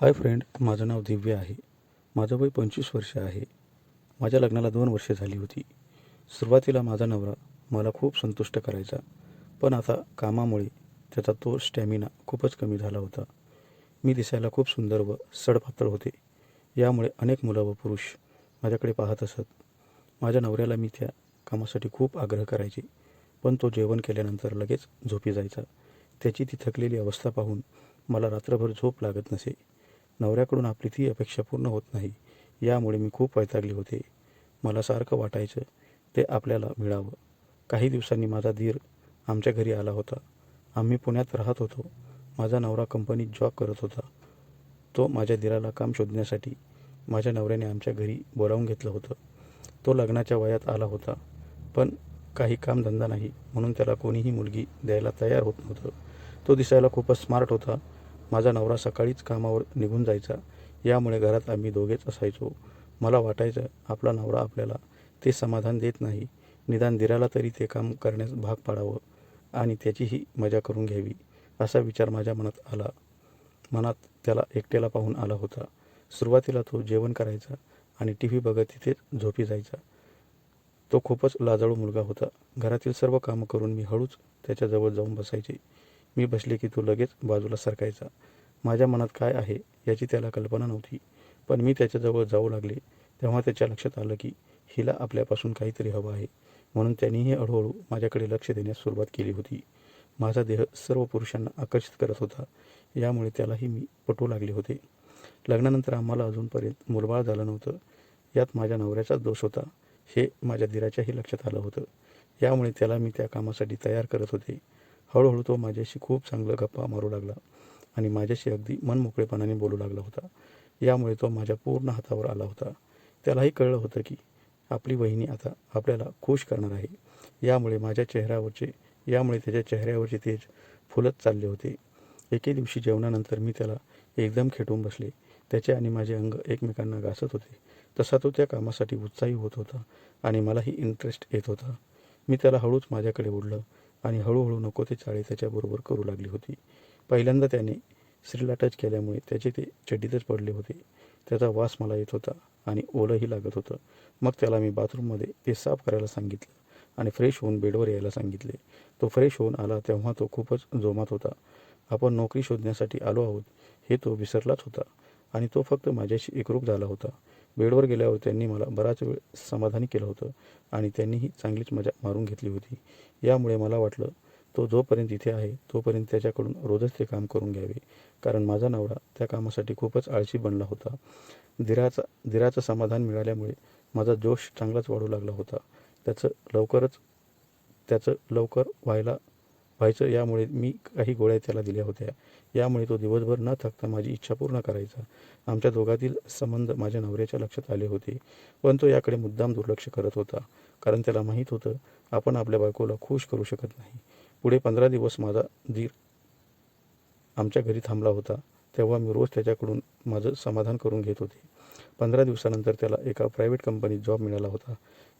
Hi friend माझं नाव दिव्य आहे. माझं वय पंचवीस वर्ष आहे. माझ्या लग्नाला दोन वर्षे झाली होती. सुरुवातीला माझा नवरा मला खूप संतुष्ट करायचा पण आता कामामुळे त्याचा तो स्टॅमिना खूपच कमी झाला होता. मी दिसायला खूप सुंदर व सडपातळ होते. यामुळे अनेक मुलं व पुरुष माझ्याकडे पाहत असत. माझ्या नवऱ्याला मी त्या कामासाठी खूप आग्रह करायचे पण तो जेवण केल्यानंतर लगेच झोपी जायचा. त्याची ती थकलेली अवस्था पाहून मला रात्रभर झोप लागत नसे. नवऱ्याकडून आपली ती अपेक्षा पूर्ण होत नाही. यामुळे मी खूप वैतागले होते. मला सारखं वाटायचं ते आपल्याला मिळावं. काही दिवसांनी माझा धीर आमच्या घरी आला होता. आम्ही पुण्यात राहत होतो. माझा नवरा कंपनीत जॉब करत होता. तो माझ्या दिराला काम शोधण्यासाठी माझ्या नवऱ्याने आमच्या घरी बोलावून घेतलं होतं. तो लग्नाच्या वयात आला होता. पण काही कामधंदा नाही म्हणून त्याला कोणीही मुलगी द्यायला तयार होत नव्हतं. तो दिसायला खूपच स्मार्ट होता. माझा नवरा सकाळीच कामावर निघून जायचा. यामुळे घरात आम्ही दोघेच असायचो. मला वाटायचं आपला नवरा आपल्याला ते समाधान देत नाही. निदान दिराला तरी ते काम करण्यास भाग पाडावं आणि त्याचीही मजा करून घ्यावी असा विचार माझ्या मनात आला. मनात त्याला एकट्याला पाहून आला होता. सुरुवातीला तो जेवण करायचा आणि टी व्ही बघत तिथेच झोपी जायचा. तो खूपच लाजाळू मुलगा होता. घरातील सर्व कामं करून मी हळूच त्याच्याजवळ जाऊन बसायचे. मी बसले की तो लगेच बाजूला सरकायचा. माझ्या मनात काय आहे याची त्याला कल्पना नव्हती. पण मी त्याच्याजवळ जाऊ लागले. तेव्हा त्याच्या लक्षात आलं की हिला आपल्यापासून काहीतरी हवं आहे. म्हणून त्यांनीही हळूहळू माझ्याकडे लक्ष देण्यास सुरुवात केली होती. माझा देह सर्व पुरुषांना आकर्षित करत होता. यामुळे त्यालाही मी पटू लागले होते. लग्नानंतर आम्हाला अजूनपर्यंत मुलबाळ झालं नव्हतं. यात माझ्या नवऱ्याचाच दोष होता. हे माझ्या दिराच्याही लक्षात आलं होतं. यामुळे त्याला मी त्या कामासाठी तयार करत होते. हळूहळू तो माझ्याशी खूप चांगलं गप्पा मारू लागला आणि माझ्याशी अगदी मनमोकळेपणाने बोलू लागला होता. यामुळे तो माझ्या पूर्ण हातावर आला होता. त्यालाही कळलं होतं की आपली वहिनी आता आपल्याला खुश करणार आहे. यामुळे माझ्या चेहऱ्यावरचे यामुळे त्याच्या चेहऱ्यावरचे तेज फुलत चालले होते. एके दिवशी जेवणानंतर मी त्याला एकदम खेटून बसले. त्याचे आणि माझे अंग एकमेकांना घासत होते. तसा तो त्या कामासाठी उत्साही होत होता आणि मलाही इंटरेस्ट येत होता. मी त्याला हळूच माझ्याकडे ओढलं. आणि हळूहळू नको ते चाळे त्याच्याबरोबर करू लागली होती. पहिल्यांदा त्याने स्त्रीला टच केल्यामुळे त्याचे ते चड्डीतच पडले होते. त्याचा वास मला येत होता आणि ओलंही लागत होतं. मग त्याला मी बाथरूममध्ये ते साफ करायला सांगितलं आणि फ्रेश होऊन बेडवर यायला सांगितले. तो फ्रेश होऊन आला तेव्हा तो खूपच जोमात होता. आपण नोकरी शोधण्यासाठी आलो आहोत हे तो विसरलाच होता आणि तो फक्त माझ्याशी एकरूप झाला होता. बेडवर गेल्यावर त्यांनी मला बराच वेळ समाधानी केलं होतं आणि त्यांनीही चांगलीच मजा मारून घेतली होती. यामुळे मला वाटलं तो जोपर्यंत इथे आहे तोपर्यंत त्याच्याकडून रोजच ते काम करून घ्यावे. कारण माझा नवरा त्या कामासाठी खूपच आळशी बनला होता. दिराचा दिराचं समाधान मिळाल्यामुळे माझा जोश चांगलाच वाढू लागला होता. त्याचं लवकरच त्याचं लवकर व्हायला व्हायचं. यामुळे मी काही गोळ्या त्याला दिल्या होत्या. यामुळे तो दिवसभर न थकता माझी इच्छा पूर्ण करायचा. आमच्या दोघातील संबंध माझ्या नवऱ्याच्या लक्षात आले होते पण तो याकडे मुद्दाम दुर्लक्ष करत होता. कारण त्याला माहीत होतं आपण आपल्या बायकोला खुश करू शकत नाही. पुढे पंधरा दिवस माझा दीर आमच्या घरी थांबला होता. तेव्हा मी रोज त्याच्याकडून माझं समाधान करून घेत होते. पंधरा दिवसानंतर त्याला एका प्रायव्हेट कंपनीत जॉब मिळाला होता.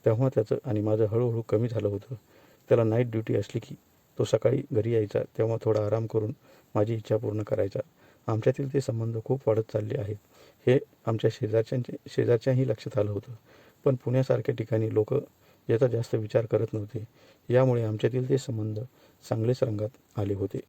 तेव्हा त्याचं आणि माझं हळूहळू कमी झालं होतं. त्याला नाईट ड्युटी असली की तो सकाळी घरी यायचा तेव्हा थोडा आराम करून माझी इच्छा पूर्ण करायचा. आमच्यातील ते संबंध खूप वाढत चालले आहेत. हे आमच्या शेजारच्यांचे शेजारच्याही लक्षात आलं होतं. पण पुण्यासारख्या ठिकाणी लोक याचा जास्त विचार करत नव्हते. यामुळे आमच्यातील ते संबंध चांगलेच रंगात आले होते.